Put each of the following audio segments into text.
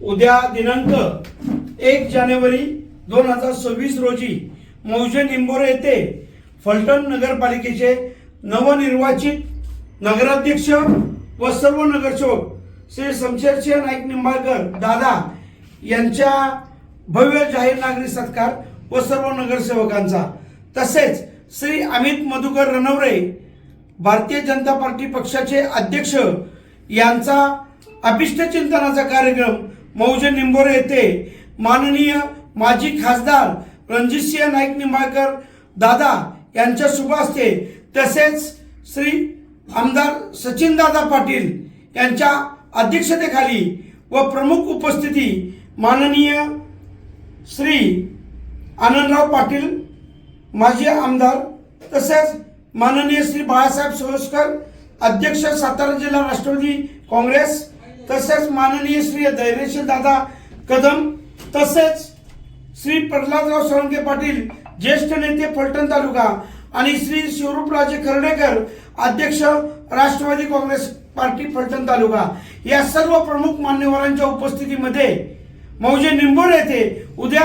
उद्या दिनांक एक जानेवारी दोन हजार सव्वीस रोजी मौजे निंबोरे येथे फलटण नगरपालिकेचे नवनिर्वाचित नगराध्यक्ष व सर्व नगरसेवक श्री शमशेरसिंह नाईक निंबाळकर दादा यांच्या भव्य जाहीर नागरिक सत्कार व सर्व नगरसेवकांचा. तसेच श्री अमित मधुकर रणवरे भारतीय जनता पार्टी पक्षाचे अध्यक्ष यांचा अभिष्ट चिंतनाचा कार्यक्रम मौजे निंबोरे येथे. माननीय माजी खासदार रणजितसिंह नाईक निंबाळकर दादा यांच्या शुभ तसेच श्री आमदार सचिनदादा पाटील यांच्या अध्यक्षतेखाली व प्रमुख उपस्थिती माननीय श्री आनंदराव पाटील माजी आमदार तसेच माननीय श्री बाळासाहेब सोळसकर अध्यक्ष सातारा जिल्हा राष्ट्रवादी काँग्रेस तसेच माननीय श्री धैर्यशील दादा कदम तसेच श्री प्रल्हादराव सोळंके पाटील ज्येष्ठ नेते फलटण तालुका आणि श्री शिवरूपराजे खर्डेकर अध्यक्ष राष्ट्रवादी काँग्रेस पार्टी फलटण तालुका. या सर्व प्रमुख मान्यवरांच्या उपस्थितीमध्ये मौजे निंबोड येथे उद्या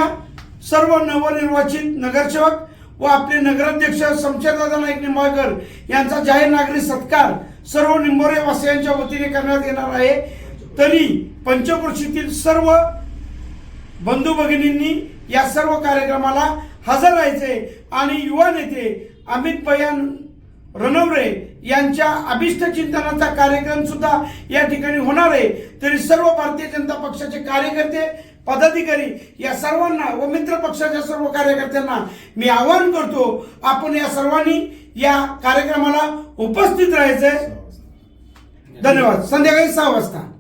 सर्व नवनिर्वाचित नगरसेवक व आपले नगराध्यक्ष शमशेरदादा नाईक निंबाळकर यांचा जाहीर नागरिक सत्कार सर्व निंबोरे वासियांच्या वतीने करण्यात येणार आहे. तरी पंचक्रोशीतील सर्व बंधू भगिनींनी या सर्व कार्यक्रमाला हजर राहायचे आणि युवा नेते अमित पयान रणवरे यांच्या अभिष्ट चिंतनाचा कार्यक्रम सुद्धा या ठिकाणी होणार आहे. तरी सर्व भारतीय जनता पक्षाचे कार्यकर्ते पदाधिकारी या सर्वांना व मित्र पक्षाच्या सर्व कार्यकर्त्यांना मी आवाहन करतो आपण या सर्वांनी या कार्यक्रमाला उपस्थित राहायचंय. धन्यवाद. संध्याकाळी सहा वाजता.